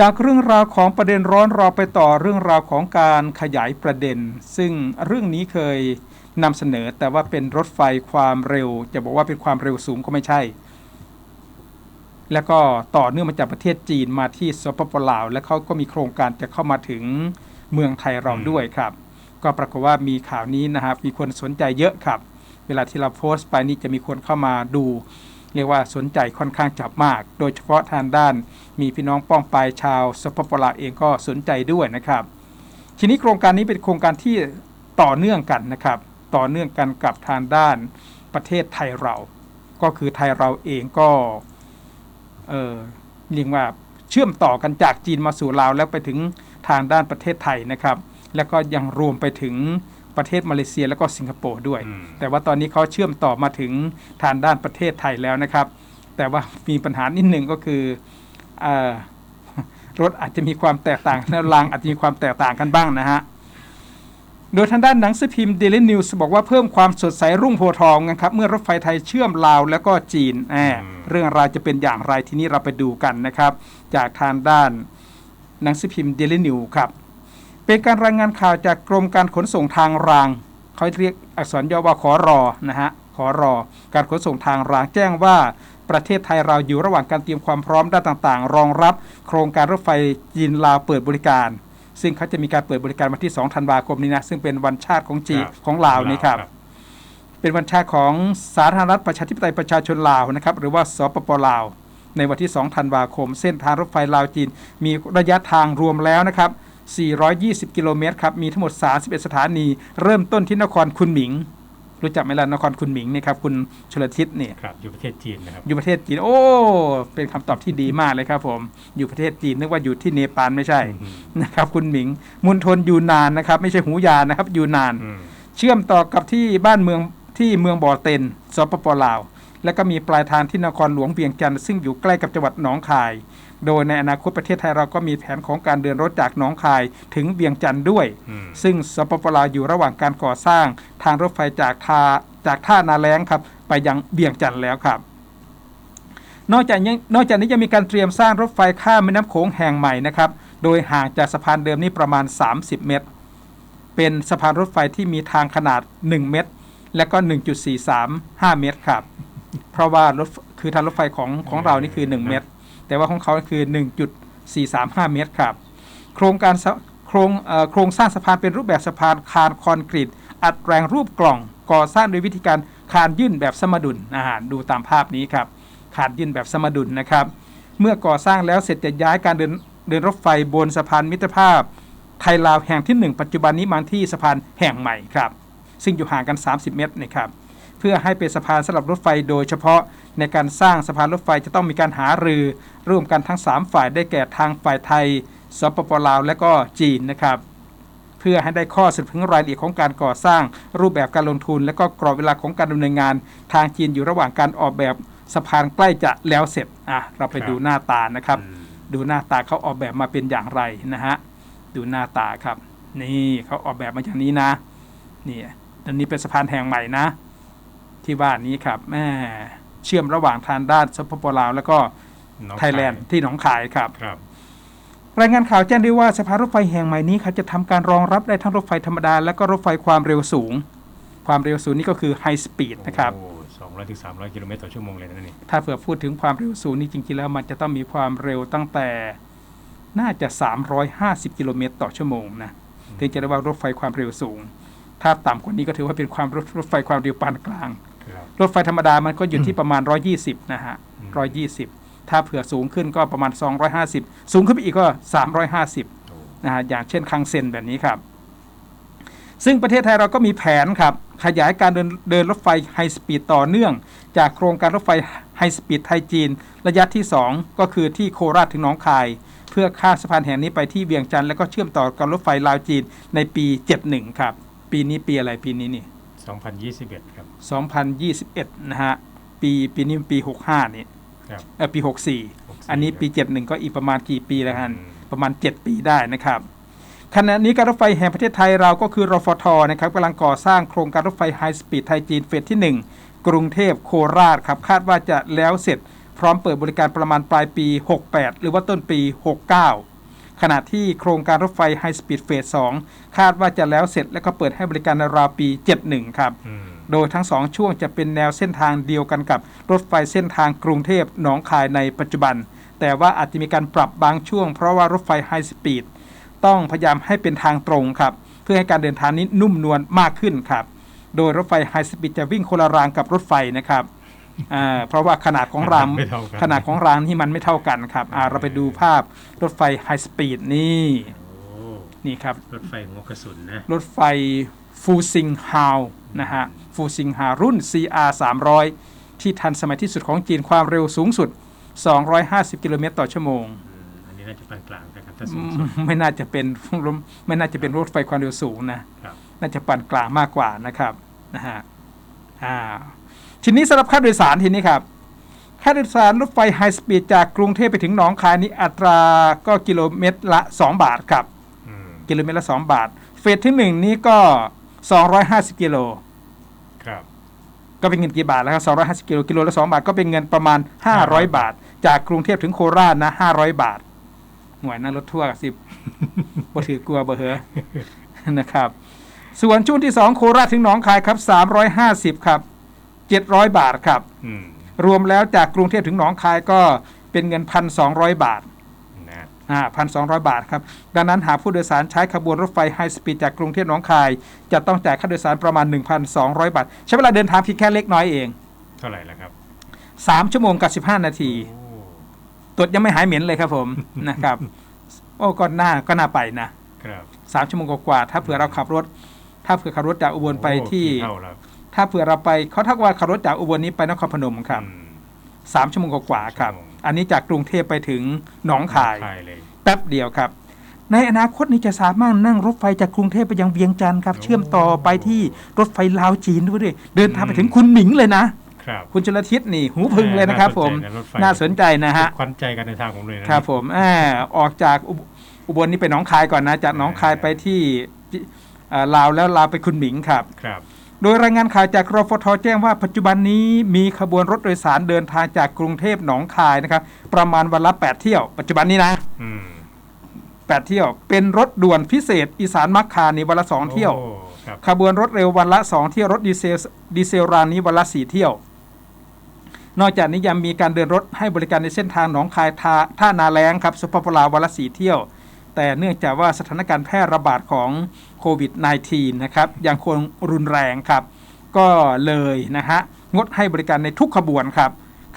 จากเรื่องราวของประเด็นร้อนเราไปต่อเรื่องราวของการขยายประเด็น ซึ่งเรื่องนี้เคยนำเสนอแต่ว่าเป็นรถไฟความเร็ว จะบอกว่าเป็นความเร็วสูงก็ไม่ใช่ แล้วก็ต่อเนื่องมาจากประเทศจีนมาที่สปปลาว และเขาก็มีโครงการจะเข้ามาถึงเมืองไทยเราด้วยครับ ก็ปรากฏว่ามีข่าวนี้นะครับมีคนสนใจเยอะครับ เวลาที่เราโพสต์ไปนี่จะมีคนเข้ามาดู เรียกว่าสนใจค่อนข้างจับมาก โดยเฉพาะทางด้าน มีพี่น้องป้องปลายชาวสปปลาวเองก็สนใจด้วยนะครับ ทีนี้โครงการนี้เป็นโครงการที่ต่อเนื่องกันนะครับ ต่อเนื่องกันกับทางด้านประเทศไทยเรา ก็คือไทยเราเองก็เออเรียกว่าเชื่อมต่อกันจากจีนมาสู่ลาวแล้วไปถึงทางด้านประเทศไทยนะครับ แล้วก็ยังรวมไปถึง ประเทศมาเลเซียแล้วก็สิงคโปร์ด้วยอืมแต่ว่าตอนนี้เขาเชื่อมต่อมาถึงทางด้านประเทศไทยแล้วนะครับ แต่ว่ามีปัญหานิดหนึ่งก็คือเออรถอาจจะมีความแตกต่างและรางอาจจะมีความแตกต่างกันบ้างนะฮะโดยทางด้านหนังสือพิมพ์ Daily News บอกว่าเพิ่มความสดใสรุ่งโพธิ์ทองนะครับเมื่อรถไฟไทยเชื่อมลาวแล้วก็จีนแหมเรื่องราวจะเป็นอย่างไรทีนี้เราไปดูกันนะครับ จากทางด้านหนังสือพิมพ์ Daily News ครับ เป็นการรายงานข่าวจากกรมการขนส่งทางรางเขาเรียกอักษรย่อว่าขอรอนะฮะขอรอ การขนส่งทางรางแจ้งว่าประเทศไทยเราอยู่ระหว่างการเตรียมความพร้อมด้านต่างๆ รองรับ โครงการรถไฟจีนลาวเปิดบริการ ซึ่งเขาจะมีการเปิดบริการวันที่ 2 ธันวาคมนี้นะซึ่งเป็นวันชาติของจีนครับของลาวนี่ครับเป็นวันชาติของสาธารณรัฐประชาธิปไตยประชาชนลาวนะครับหรือว่าสปปลาว ในวันที่ 2 ธันวาคม เส้นทางรถไฟลาวจีนมีระยะทางรวมแล้วนะครับ 420 กิโลเมตรครับ มีทั้งหมด 31 สถานี เริ่มต้นที่นครคุนหมิง รู้จักไหมล่ะนครคุนหมิงนี่ครับ คุณชลทิศเนี่ยครับอยู่ประเทศจีนนะครับ อยู่ประเทศจีน โอ้ เป็นคำตอบที่ดีมากเลยครับผม อยู่ประเทศจีนนึกว่าอยู่ที่เนปาลไม่ใช่อืมนะครับ คุณหมิง มุนทนยูนานนะครับ ไม่ใช่หูยานนะครับ ยูนานอืมเชื่อมต่อกับที่บ้านเมืองที่เมืองบ่อเต็น สปปลาว และก็มีปลายทางที่นครหลวงเวียงจันทร์ซึ่งอยู่ใกล้กับจังหวัดหนองคาย โดยในอนาคตประเทศไทยเราก็มีแผนของการเดินรถจากหนองคายถึงเวียงจันทร์ด้วยอืมซึ่งสปปลาวอยู่ระหว่างการก่อสร้าง ทางรถไฟจากทาจากท่านาแล้งครับไปยังเวียงจันทร์แล้วครับ นอกจากนี้นอกจากนี้ยังมีการเตรียมสร้างรถไฟข้ามแม่น้ำโขงแห่งใหม่นะครับโดยห่างจากสะพานเดิมนี่ประมาณ 30 เมตร เป็นสะพานรถไฟที่มีทางขนาด 1 เมตร และก็ 1.435 เมตรครับ เพราะว่ารถคือทางรถไฟของของเรานี่คือ 1 เมตร แต่ว่าของเขาคือ 1.435 เมตรครับ โครงการโครงโครงสร้างสะพานเป็นรูปแบบสะพานคานคอนกรีตอัดแรงรูปกล่อง ก่อสร้างโดยวิธีการคานยื่นแบบสมดุลนะฮะดูตามภาพนี้ครับคานยื่นแบบสมดุลนะครับ เมื่อก่อสร้างแล้วเสร็จจะย้ายการเดินเดินรถไฟบนสะพานมิตรภาพ ไทยลาวแห่งที่ 1 ปัจจุบันนี้มาที่สะพานแห่งใหม่ครับ ซึ่งอยู่ห่างกัน 30 เมตรนะครับ เพื่อให้เป็นสะพานสำหรับรถไฟโดยเฉพาะ ในการสร้างสะพานรถไฟจะต้องมีการหารือ ร่วมกันทั้ง 3 ฝ่ายได้แก่ทางฝ่ายไทยสปปลาว และก็จีนนะครับ เพื่อให้ได้ข้อสรุปถึงรายละเอียดของการก่อสร้าง รูปแบบการลงทุน และก็กรอบเวลาของการดำเนินงาน ทางจีนอยู่ระหว่างการออกแบบสะพานใกล้จะแล้วเสร็จอะเราไปครับดูหน้าตานะครับอืมดูหน้าตาเขาออกแบบมาเป็นอย่างไรนะฮะดูหน้าตาครับ นี่เขาออกแบบมาอย่างนี้นะนี่อันนี้เป็นสะพานแห่งใหม่นะ ที่ว่านี้ครับแม่เชื่อมระหว่างทางด้านสปปลาวแล้วก็น้องไทยแลนด์ที่หนองคายครับ ครับ รายงานข่าวแจ้งด้วยว่าสะพานรถไฟแห่งใหม่นี้ครับจะทำการรองรับได้ทั้งรถไฟธรรมดา และก็รถไฟความเร็วสูง ความเร็วสูงนี่ก็คือไฮสปีดนะครับโอ้สองร้อยถึงสามร้อยกิโลเมตรต่อชั่วโมงเลยนะนี่ ถ้าเผื่อพูดถึงความเร็วสูงนี่จริงๆแล้วมันจะต้องมีความเร็วตั้งแต่น่าจะ 350 กิโลเมตรต่อชั่วโมงนะถึงจะเรียกว่ารถไฟความเร็วสูง ถ้าต่ำกว่านี้ก็ถือว่าเป็นความรถรถไฟความเร็วปานกลางค รับรถไฟธรรมดามันก็อยู่ที่ประมาณ 120 นะฮะอืม120 ถ้าเผื่อสูงขึ้นก็ประมาณ 250 สูงขึ้นไปอีกก็ 350โอ้นะฮะ อย่างเช่นคังเซนแบบนี้ครับ ซึ่งประเทศไทยเราก็มีแผนครับ ขยายการเดินเดินรถไฟไฮสปีดต่อเนื่อง จากโครงการรถไฟไฮสปีดไทยจีน ระยะที่ 2 ก็คือที่โคราชถึงหนองคาย เพื่อข้ามสะพานแห่งนี้ไปที่เวียงจันทร์แล้วก็เชื่อมต่อกับรถไฟลาวจีนในปี 71 ครับ ปีนี้ปีอะไรปีนี้นี่ สองพันยี่สิบเอ็ดครับ 2021 นะฮะ ปีปีนี้ปี 65 นี่ครับเออปี 64 อันนี้ปี 71 ก็อีกประมาณกี่ปีแล้วฮะอืมประมาณ 7 ปีได้นะครับขณะนี้การรถไฟแห่งประเทศไทยเราก็คือรฟทนะครับกำลังก่อสร้างโครงการรถไฟไฮสปีดไทยจีนเฟสที่ 1 กรุงเทพโคราชครับคาดว่าจะแล้วเสร็จพร้อมเปิดบริการประมาณปลายปี 68 หรือว่าต้นปี 69 ขณะที่โครงการรถไฟไฮสปีดเฟส2คาดว่าจะแล้วเสร็จและก็เปิดให้บริการในราวปี 71 ครับอืมโดยทั้งสองช่วงจะเป็นแนวเส้นทางเดียวกันกับรถไฟเส้นทางกรุงเทพหนองคายในปัจจุบัน แต่ว่าอาจจะมีการปรับบางช่วงเพราะว่ารถไฟไฮสปีดต้องพยายามให้เป็นทางตรงครับ เพื่อให้การเดินทางนี้นุ่มนวลมากขึ้นครับ โดยรถไฟไฮสปีดจะวิ่งคนละรางกับรถไฟนะครับอ่า เพราะว่าขนาดของรางไม่เท่ากันขนาดของรางที่มันไม่เท่ากันครับอ่าเราไปดูภาพรถไฟไฮสปีดนี่โอ้นี่ครับรถไฟหัวกระสุนนะรถไฟฟูซิงฮาวนะฮะฟูซิงฮารุ่น CR 300ที่ทันสมัยที่สุดของจีนความเร็วสูงสุด 250 กิโลเมตรต่อชั่วโมงอืมอันนี้น่าจะปานกลางนะครับถ้าสูอืงมสุดไม่น่าจะเป็นไม่น่าจะเป็นรถไฟความเร็วสูงนะครับน่าจะปานกลางมากกว่านะครับนะฮะอ่า ทีนี้สำหรับค่าโดยสารทีนี้ครับค่าโดยสารรถไฟไฮสปีดจากกรุงเทพไปถึงหนองคายนี้อัตราก็กิโลเมตรละ 2 บาทครับอืมกิโลเมตรละ 2 บาท เฟสที่ 1 นี้ก็ 250 กิโลครับก็เป็นเงินกี่บาทแล้วครับ250 กิโลกิโลละ 2 บาทก็เป็นเงินประมาณ 500 บาท จากกรุงเทพถึงโคราชนะ 500 บาท หน่วยนั่นรถทั่วร์สิบบ่ถือกลัวบ่เหอะนะครับ ส่วนช่วงที่ 2 โคราชถึงหนองคายครับ 350 ครับ 700 บาทครับอืมรวมแล้วจากกรุงเทพถึงหนองคายก็เป็นเงิน 1,200 บาทนะอ่าพันสองบาทครับ ดังนั้นหากผู้โดยสารใช้ขบวนรถไฟไฮสปีดจากกรุงเทพหนองคาย จะต้องจ่ายค่าโดยสารประมาณ 1,200 บาท ใช้เวลาเดินทางเพียงแค่เล็กน้อยเอง เท่าไหร่แล้วครับ3ชั่วโมงกับ15นาทีโอ้ตรวจยังไม่หายเหม็นเลยครับผมนะครับ โอ้ก็น่าก็น่าไปนะครับสามชั่วโมงกว่าๆถ้าเผื่อเราขับรถ ถ้าเผื่อขับรถจากอุบลไปโอ้ที่กี่เท่าแล้ว ถ้าเผื่อเราไปเขาทักว่าขับรถจากอุบลนี้ไปนครพนมครับอืมสามชั่วโมงกว่าๆครับชั่วโมงอันนี้จากกรุงเทพไปถึงหนองคายคายเลยแป๊บเดียวครับ ในอนาคตนี้จะสามารถนั่งรถไฟจากกรุงเทพไปยังเวียงจันทร์ครับ เชื่อมต่อไปที่รถไฟลาวจีนด้วยดิเดินทางไปถึงคุณหมิงเลยนะครับคุณชลทิศนี่หูพึงเลยนะครับผมน่าสนใจนะฮะขวัญใจการเดินทางผมเลยนะครับผมอ่าออกจากอุบอุบลนี่ไปหนองคายก่อนนะ จากหนองคายไปที่อ่าลาวแล้วลาวไปคุณหมิงครับครับ โดยรายงานข่าวจากรฟทแจ้งว่าปัจจุบันนี้มีขบวนรถโดยสารเดินทางจากกรุงเทพหนองคายนะครับ ประมาณวันละ8เที่ยว ปัจจุบันนี้นะอืม8เที่ยว เป็นรถด่วนพิเศษ อีสานมักคานี่วันละ2เที่ยวโอ้ครับขบวนรถเร็ววันละ2เที่ยวรถดีเซลดีเซลรางนี้วันละ4เที่ยว นอกจากนี้ยังมีการเดินรถให้บริการในเส้นทางหนองคายท่าท่านาแรงครับสุภาพลาวันละ4เที่ยว แต่เนื่องจากว่าสถานการณ์แพร่ระบาดของโควิด -19 นะครับยังคงรุนแรงครับ ก็เลยนะฮะงดให้บริการในทุกขบวนครับ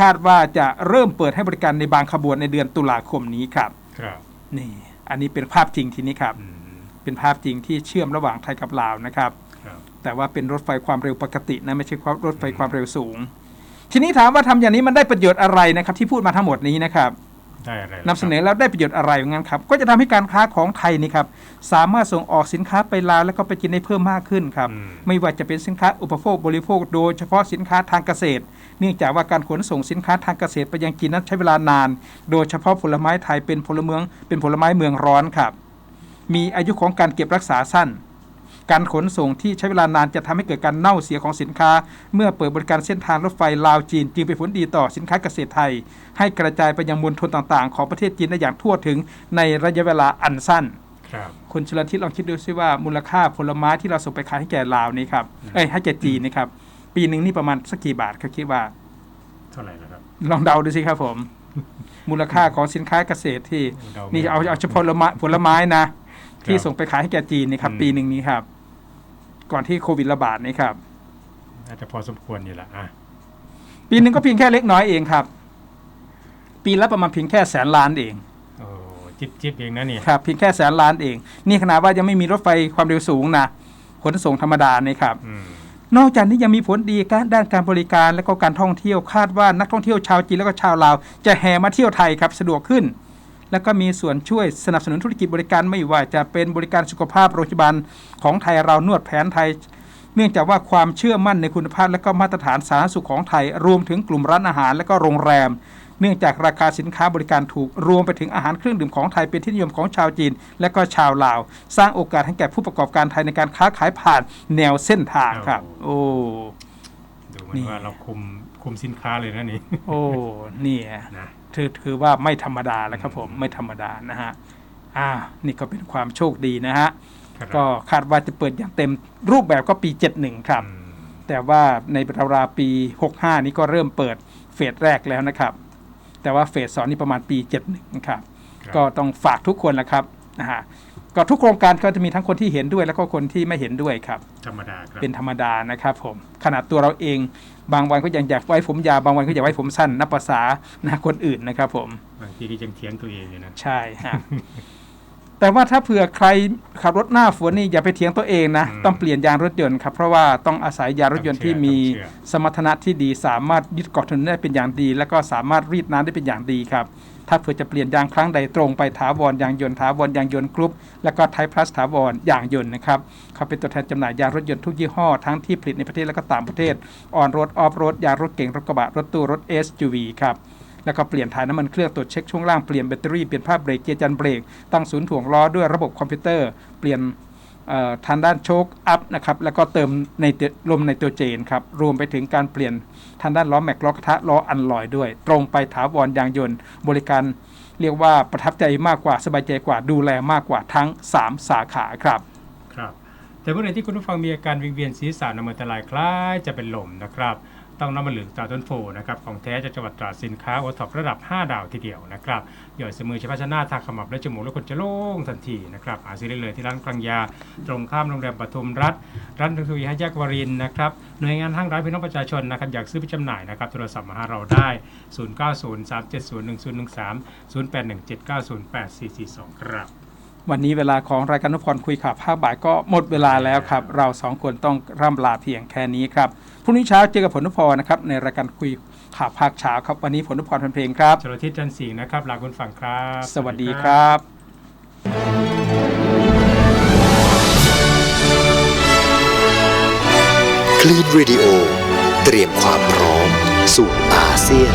คาดว่าจะเริ่มเปิดให้บริการในบางขบวนในเดือนตุลาคมนี้ครับครับนี่อันนี้เป็นภาพจริงทีนี้ครับอืมเป็นภาพจริงที่เชื่อมระหว่างไทยกับลาวนะครับครับแต่ว่าเป็นรถไฟความเร็วปกตินะไม่ใช่รถไฟความเร็วสูง ทีนี้ถามว่าทำอย่างนี้มันได้ประโยชน์อะไรนะครับ ที่พูดมาทั้งหมดนี้นะครับ ได้อะไรล่ะนำเสนอแล้วได้ประโยชน์อะไรงั้นครับ ก็จะทำให้การค้าของไทยนี่ครับสามารถส่งออกสินค้าไปลาวแล้วก็ไปจีนได้เพิ่มมากขึ้นครับอืมไม่ว่าจะเป็นสินค้าอุปโภคบริโภค โดยเฉพาะสินค้าทางเกษตร เนื่องจากว่าการขนส่งสินค้าทางเกษตรไปยังจีนนั้นใช้เวลานาน โดยเฉพาะผลไม้ไทยเป็นผลเมืองเป็นผลไม้เมืองร้อนครับ มีอายุของการเก็บรักษาสั้น การขนส่งที่ใช้เวลานานจะทำให้เกิดการเน่าเสียของสินค้า เมื่อเปิดบริการเส้นทางรถไฟลาวจีนจึงเป็นผลดีต่อสินค้าเกษตรไทย ให้กระจายไปยังมณฑลต่างๆ ของประเทศจีนได้อย่างทั่วถึงในระยะเวลาอันสั้นครับคุณชลทิศลองคิดดูซิว่ามูลค่าผลไม้ที่เราส่งไปขายให้แก่ลาวนี่ครับเอ้ยให้แก่จีนนี่ครับปีหนึ่งนี่ประมาณสักกี่บาทครับคิดว่า เท่าไหร่แล้วครับ ลองเดาดูสิครับผม มูลค่าของสินค้าเกษตรที่เดาไม่นี่เอาได้เอาเฉพาะผลไม้ผลไม้นะ ที่ส่งไปขายให้แก่จีนนี่ครับอืมปีหนึ่งนี้ครับ ก่อนที่โควิดระบาดนี่ครับน่าจะพอสมควรนี่แหละอะปีหนึ่งก็เพียงแค่เล็กน้อยเองครับ ปีละประมาณเพียงแค่แสนล้านเองโอ้จิบจิบเองนะนี่ครับเพียงแค่แสนล้านเอง นี่ขนาดว่ายังไม่มีรถไฟความเร็วสูงนะขนส่งธรรมดานี่ครับอืมนอกจากนี้ยังมีผลดีการด้านการบริการและก็การท่องเที่ยวคาดว่านักท่องเที่ยวชาวจีนและก็ชาวลาว จะแห่มาเที่ยวไทยครับสะดวกขึ้น แล้วก็มีส่วนช่วยสนับสนุนธุรกิจบริการไม่ว่าจะเป็นบริการสุขภาพโรงพยาบาลของไทยเรานวดแผนไทย เนื่องจากว่าความเชื่อมั่นในคุณภาพ และก็มาตรฐานสาธารณสุขของไทย รวมถึงกลุ่มร้านอาหารและก็โรงแรม เนื่องจากราคาสินค้าบริการถูกรวมไปถึงอาหารเครื่องดื่มของไทยเป็นที่นิยมของชาวจีน และก็ชาวลาว สร้างโอกาสให้แก่ผู้ประกอบการไทยในการค้าขายผ่านแนวเส้นทางครับ โอ้ดูเหมือนี่นว่าเราคุม คุมสินค้าเลยนะนี่ โอ้เนี่ยนะถือถือว่าไม่ธรรมดาแล้วครับผมไม่ธรรมดานะฮะอ่านี่ก็เป็นความโชคดีนะฮะครับก็คาดว่าจะเปิดอย่างเต็มรูปแบบก็ปี 71 ครับอืมแต่ว่าในราวๆปี 65 นี้ก็เริ่มเปิดเฟสแรกแล้วนะครับ แต่ว่าเฟสสองนี่ประมาณปี 71 นะครับครับก็ต้องฝากทุกคนละครับนะฮะ ก็ทุกโครงการก็จะมีทั้งคนที่เห็นด้วย แล้วก็คนที่ไม่เห็นด้วยครับ ธรรมดาครับ เป็นธรรมดานะครับผมขนาดตัวเราเองบางวันก็ยังอยากไว้ผมยาวบางวันก็อยากไว้ผมสั้นนับภาษานะคนอื่นนะครับผม บางทีก็ยังเถียงตัวเองอยู่นะ ใช่ฮะ แต่ว่าถ้าเผื่อใครขับรถหน้าฝนนี่อย่าไปเถียงตัวเองนะ ต้องเปลี่ยนยางรถยนต์ครับ เพราะว่าต้องอาศัยยางรถยนต์ที่มีสมรรถนะที่ดี สามารถยึดเกาะถนนได้เป็นอย่างดี แล้วก็สามารถรีดน้ำได้เป็นอย่างดีครับถ้าเผื่อจะเปลี่ยนยางครั้งใดตรงไปถาวรยางยนต์ถาวรยางยนต์กรุ๊ปแล้วก็ไทยพลัสถาวรยางยนต์นะครับเขาเป็นตัวแทนจำหน่ายยางรถยนต์ทุกยี่ห้อทั้งที่ผลิตในประเทศและก็ต่างประเทศออนรถออฟรถยางรถเก๋งรถกระบะรถตู้รถ SUV ครับ แล้วก็เปลี่ยนถ่ายน้ำมันเครื่องตรวจเช็คช่วงล่างเปลี่ยนแบตเตอรี่เปลี่ยนภาพเบรกเกียร์จันเบรกตั้งศูนย์ถ่วงล้อด้วยระบบคอมพิวเตอร์เปลี่ยนทางด้านโชคอัพนะครับแล้วก็เติมในลมในตัวเจนครับรวมไปถึงการเปลี่ยนทางด้านล้อแม็กล้อกระทะล้ออันลอยด้วย ตรงไปถาวรยางยนต์ บริการเรียกว่าประทับใจมากกว่าสบายใจกว่าดูแลมากกว่าทั้ง 3 สาขาครับครับแต่เมื่อไรที่คุณผู้ฟังมีอาการวิงเวียนศีรษะนำมันตรายคล้ายจะเป็นลมนะครับ ต้องน้ำมันเหลืองตราต้นโพนะครับของแท้จากจังหวัดตราดสินค้าโอท็อประดับ 5 ดาวทีเดียวนะครับหย่อยเสมือเฉพาะชนะทาขมับและจมูกแล้วคนจะโล่งทันทีนะครับหาซื้อได้เลยที่ร้านกลางยา ตรงข้ามโรงแรมปทุมรัฐร้านทวีห้าแยกวรินนะครับหน่วยงานห้างร้านพี่น้องประชาชนนะครับอยากซื้อไปจำหน่ายนะครับโทรศัพท์มาหาเราได้ 0903701013 0817908442 ครับ วันนี้เวลาของรายการนุพรคุยข่าวภาคบ่ายก็หมดเวลาแล้วครับ เราสองคนต้องร่ำลาเพียงแค่นี้ครับพรุ่งนี้เช้าเจอกับผลนุพรนะครับในรายการคุยข่าวภาคเช้าครับ วันนี้ผลนุพรเป็นเพลงครับชลทิศจันทร์สิงห์นะครับลาคุณฟังครับ สวัสดีครับคลื่นเรดิโอเตรียมความพร้อมสู่อาเซียน